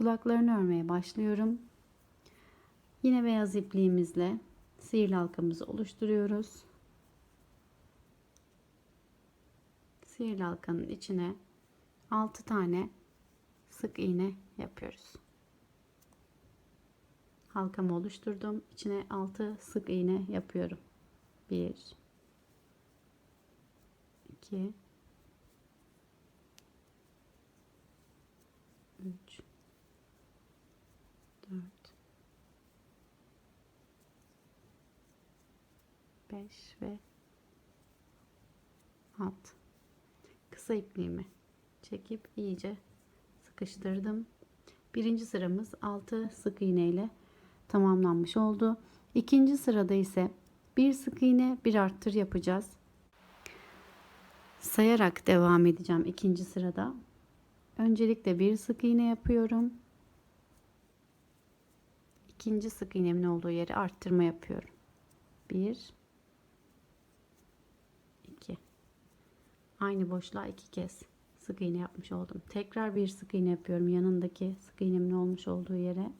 kulaklarını örmeye başlıyorum. Yine beyaz ipliğimizle sihirli halkamızı oluşturuyoruz. Sihirli halkanın içine 6 tane sık iğne yapıyoruz. Halkamı oluşturdum. İçine 6 sık iğne yapıyorum. 1 2 3 4 5 ve 6 kısa ipliğimi çekip iyice sıkıştırdım. Birinci sıramız 6 sık iğne ile tamamlanmış oldu. İkinci sırada ise bir sık iğne bir arttır yapacağız. Sayarak devam edeceğim ikinci sırada. Öncelikle bir sık iğne yapıyorum. İkinci sık iğnemin olduğu yere arttırma yapıyorum. 1 2 Aynı boşluğa iki kez sık iğne yapmış oldum. Tekrar bir sık iğne yapıyorum yanındaki sık iğnemin olmuş olduğu yere.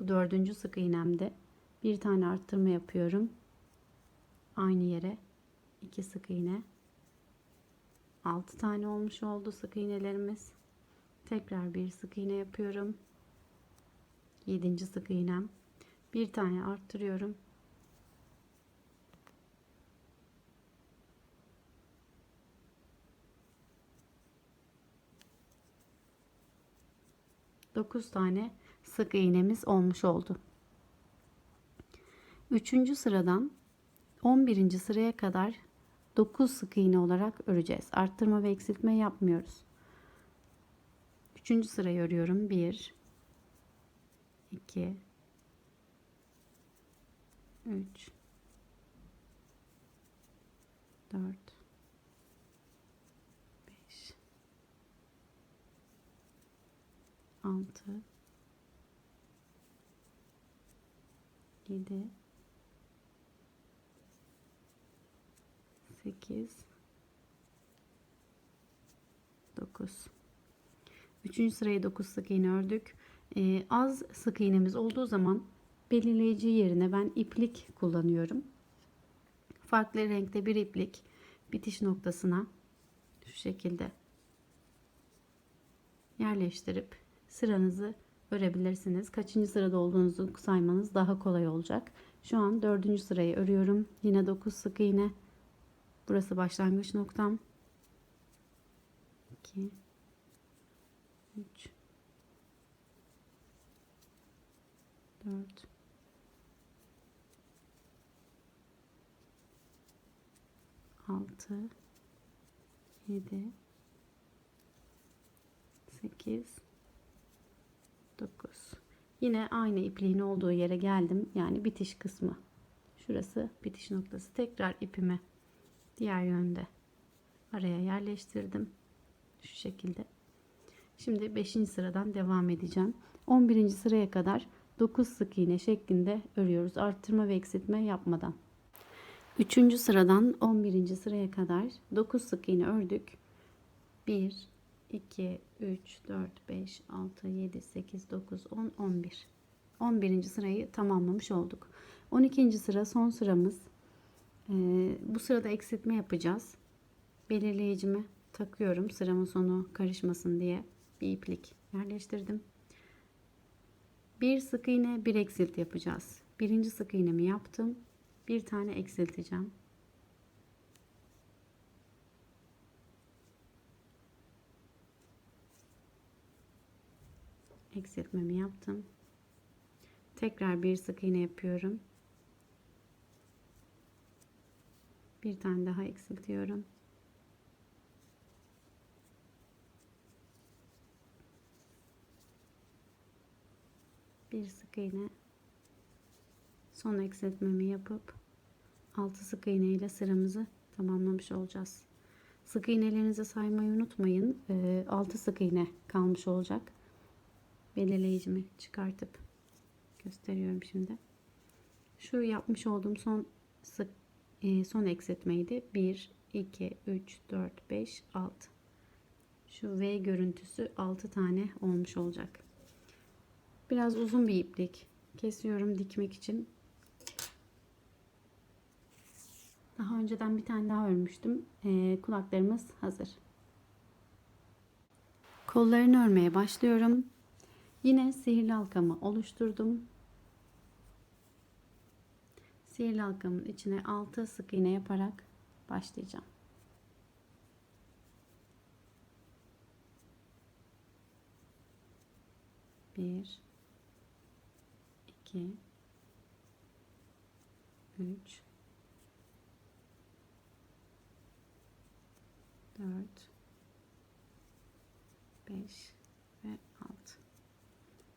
Bu dördüncü sık iğnemde bir tane arttırma yapıyorum. Aynı yere iki sık iğne. 6 tane olmuş oldu sık iğnelerimiz. Tekrar bir sık iğne yapıyorum. 7. sık iğnem. Bir tane arttırıyorum. Dokuz tane sık iğnemiz olmuş oldu. Üçüncü sıradan 11. sıraya kadar 9 sık iğne olarak öreceğiz. Arttırma ve eksiltme yapmıyoruz. Üçüncü sırayı örüyorum. 1 2 3 4 5 6 7 8 9 Üçüncü sırayı 9 sık iğne ördük. Ee, az sık iğnemiz olduğu zaman belirleyici yerine ben iplik kullanıyorum. Farklı renkte bir iplik bitiş noktasına şu şekilde yerleştirip sıranızı örebilirsiniz. Kaçıncı sırada olduğunuzu saymanız daha kolay olacak. Şu an dördüncü sırayı örüyorum. Yine 9 sık iğne. Burası başlangıç noktam. 2 3 4 6 7 8 9 Yine aynı ipliğin olduğu yere geldim. Yani bitiş kısmı. Şurası bitiş noktası. Tekrar ipimi diğer yönde araya yerleştirdim. Şu şekilde. Şimdi 5. sıradan devam edeceğim. 11. sıraya kadar 9 sık iğne şeklinde örüyoruz. Arttırma ve eksiltme yapmadan. 3. sıradan 11. sıraya kadar 9 sık iğne ördük. 1 2 3 4 5 6 7 8 9 10 11. 11. sırayı tamamlamış olduk. 12. sıra son sıramız. Ee, bu sırada eksiltme yapacağız. Belirleyicimi takıyorum sıramın sonu karışmasın diye bir iplik yerleştirdim. Bir sık iğne bir eksilt yapacağız. Birinci sık iğnemi yaptım. Bir tane eksilteceğim. Eksiltmemi yaptım. Tekrar bir sık iğne yapıyorum. Bir tane daha eksiltiyorum. bir sık iğne son eksiltmemi yapıp 6 sık iğne ile sıramızı tamamlamış olacağız. Sık iğnelerinizi saymayı unutmayın. 6 sık iğne kalmış olacak. Belirleyicimi çıkartıp gösteriyorum şimdi. Şu yapmış olduğum son sık son eksiltmeydi. 1 2 3 4 5 6. Şu V görüntüsü 6 tane olmuş olacak. Biraz uzun bir iplik kesiyorum dikmek için. Daha önceden bir tane daha örmüştüm. Ee, kulaklarımız hazır. Kollarını örmeye başlıyorum. Yine sihirli halkamı oluşturdum. Sihirli halkamın içine 6 sık iğne yaparak başlayacağım. Bir, iki, üç, dört, beş ve altı.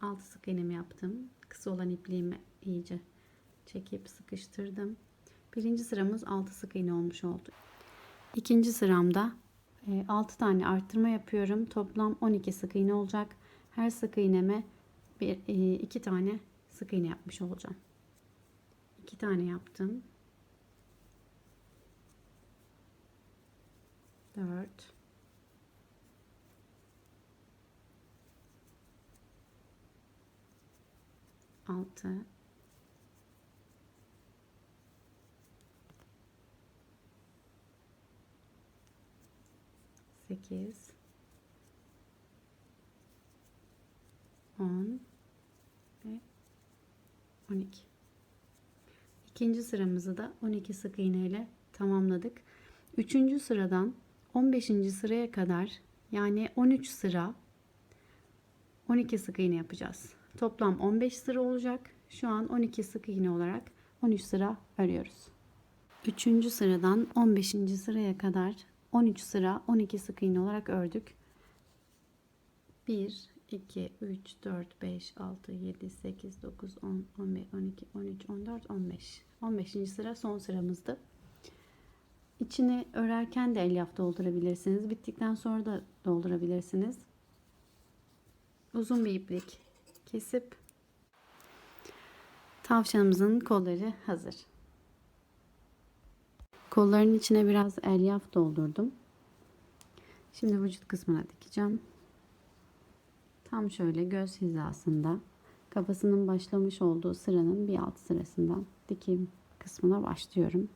Altı sık iğnemi yaptım. Kısa olan ipliğimi iyice çekip sıkıştırdım. Birinci sıramız 6 sık iğne olmuş oldu. İkinci sıramda 6 tane arttırma yapıyorum. Toplam 12 sık iğne olacak. Her sık iğneme bir, e, iki tane sık iğne yapmış olacağım. İki tane yaptım. Dört. Altı. 8 10 ve 12 İkinci sıramızı da 12 sık iğne ile tamamladık. Üçüncü sıradan 15. sıraya kadar yani 13 sıra 12 sık iğne yapacağız. Toplam 15 sıra olacak. Şu an 12 sık iğne olarak 13 sıra örüyoruz. Üçüncü sıradan 15. sıraya kadar 13 sıra 12 sık iğne olarak ördük. 1 2 3 4 5 6 7 8 9 10 11 12 13 14 15 15. sıra son sıramızdı. İçini örerken de elyaf doldurabilirsiniz. Bittikten sonra da doldurabilirsiniz. Uzun bir iplik kesip tavşanımızın kolları hazır. Kolların içine biraz elyaf doldurdum. Şimdi vücut kısmına dikeceğim. Tam şöyle göz hizasında kafasının başlamış olduğu sıranın bir alt sırasından dikim kısmına başlıyorum.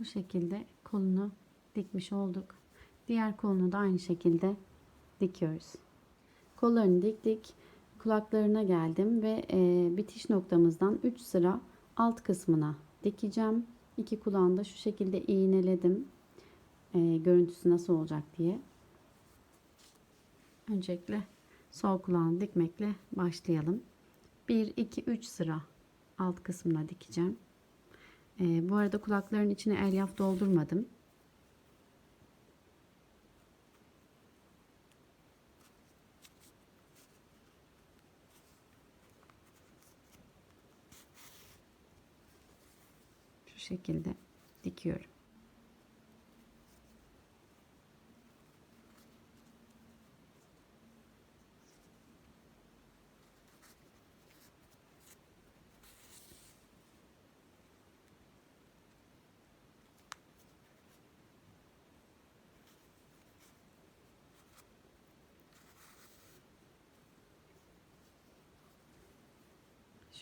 Bu şekilde kolunu dikmiş olduk. Diğer kolunu da aynı şekilde dikiyoruz. Kollarını diktik. Kulaklarına geldim ve e, bitiş noktamızdan 3 sıra alt kısmına dikeceğim. İki kulağını da şu şekilde iğneledim. E, görüntüsü nasıl olacak diye. Öncelikle sol kulağını dikmekle başlayalım. 1 2 3 sıra alt kısmına dikeceğim. E, bu arada kulakların içine elyaf doldurmadım. Şu şekilde dikiyorum.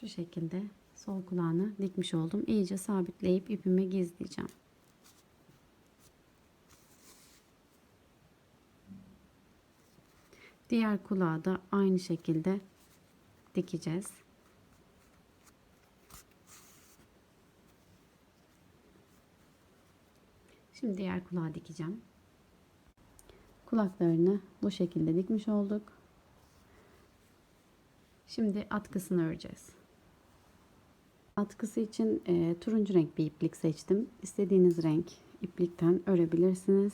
Şu şekilde Sol kulağını dikmiş oldum. İyice sabitleyip ipimi gizleyeceğim. Diğer kulağı da aynı şekilde dikeceğiz. Şimdi diğer kulağı dikeceğim. Kulaklarını bu şekilde dikmiş olduk. Şimdi atkısını öreceğiz. Atkısı için e, turuncu renk bir iplik seçtim. İstediğiniz renk iplikten örebilirsiniz.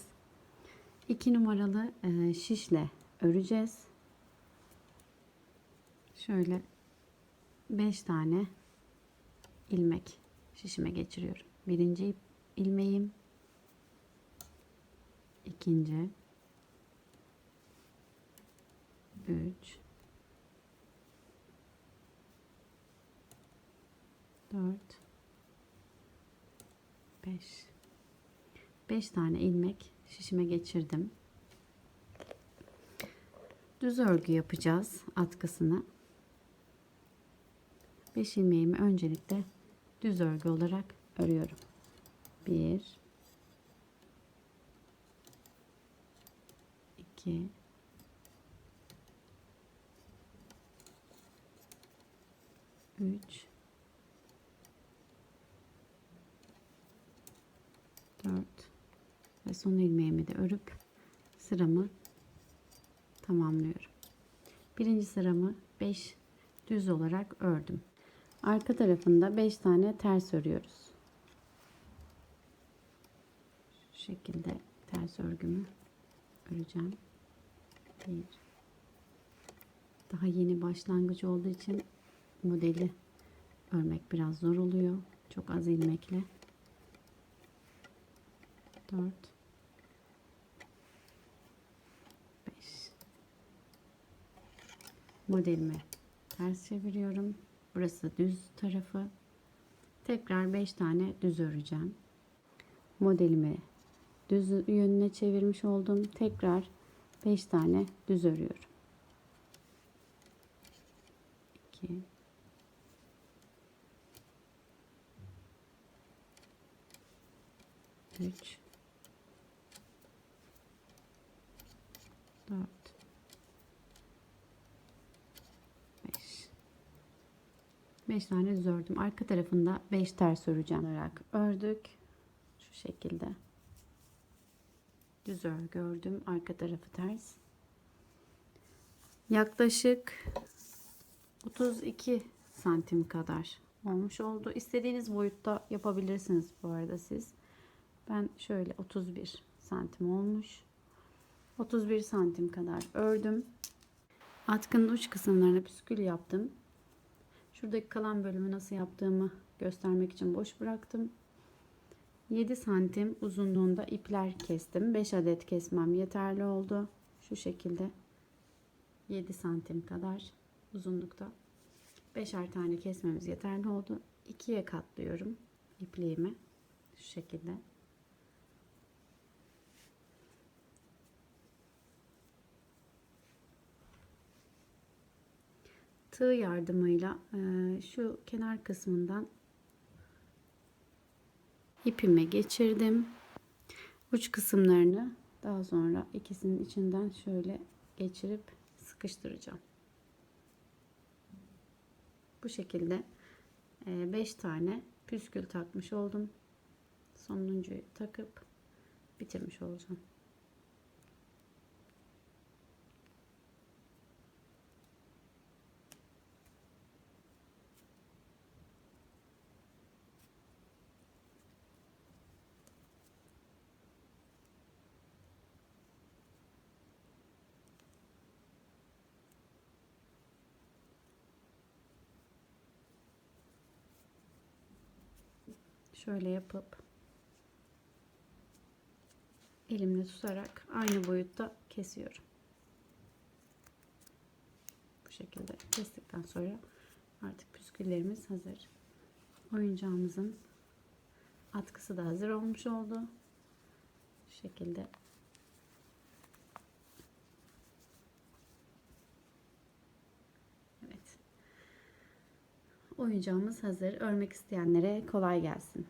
2 numaralı e, şişle öreceğiz. Şöyle 5 tane ilmek şişime geçiriyorum. Birinci ilmeğim, ikinci, üç, dört, beş. Beş tane ilmek şişime geçirdim. Düz örgü yapacağız atkısını. 5 ilmeğimi öncelikle düz örgü olarak örüyorum. 1 2 3 4 ve son ilmeğimi de örüp sıramı tamamlıyorum. Birinci sıramı 5 düz olarak ördüm. Arka tarafında 5 tane ters örüyoruz. Şu şekilde ters örgümü öreceğim. Bir. Daha yeni başlangıç olduğu için modeli örmek biraz zor oluyor. Çok az ilmekle. 4 5 modelimi ters çeviriyorum. Burası düz tarafı. Tekrar 5 tane düz öreceğim. Modelimi düz yönüne çevirmiş oldum. Tekrar 5 tane düz örüyorum. 2 3 4 5 5 tane düz ördüm. Arka tarafında 5 ters öreceğim olarak ördük. Şu şekilde. Düz örgü ördüm. Arka tarafı ters. Yaklaşık 32 santim kadar olmuş oldu. İstediğiniz boyutta yapabilirsiniz bu arada siz. Ben şöyle 31 santim olmuş. 31 santim kadar ördüm. Atkının uç kısımlarına püskül yaptım. Şuradaki kalan bölümü nasıl yaptığımı göstermek için boş bıraktım. 7 santim uzunluğunda ipler kestim. 5 adet kesmem yeterli oldu. Şu şekilde 7 santim kadar uzunlukta. 5'er tane kesmemiz yeterli oldu. 2'ye katlıyorum ipliğimi. Şu şekilde. Tığ yardımıyla e, şu kenar kısmından ipime geçirdim. Uç kısımlarını daha sonra ikisinin içinden şöyle geçirip sıkıştıracağım. Bu şekilde 5 e, tane püskül takmış oldum. Sonuncuyu takıp bitirmiş olacağım. Şöyle yapıp elimle tutarak aynı boyutta kesiyorum. Bu şekilde kestikten sonra artık püsküllerimiz hazır. Oyuncağımızın atkısı da hazır olmuş oldu. Bu şekilde Oyuncağımız hazır. Örmek isteyenlere kolay gelsin.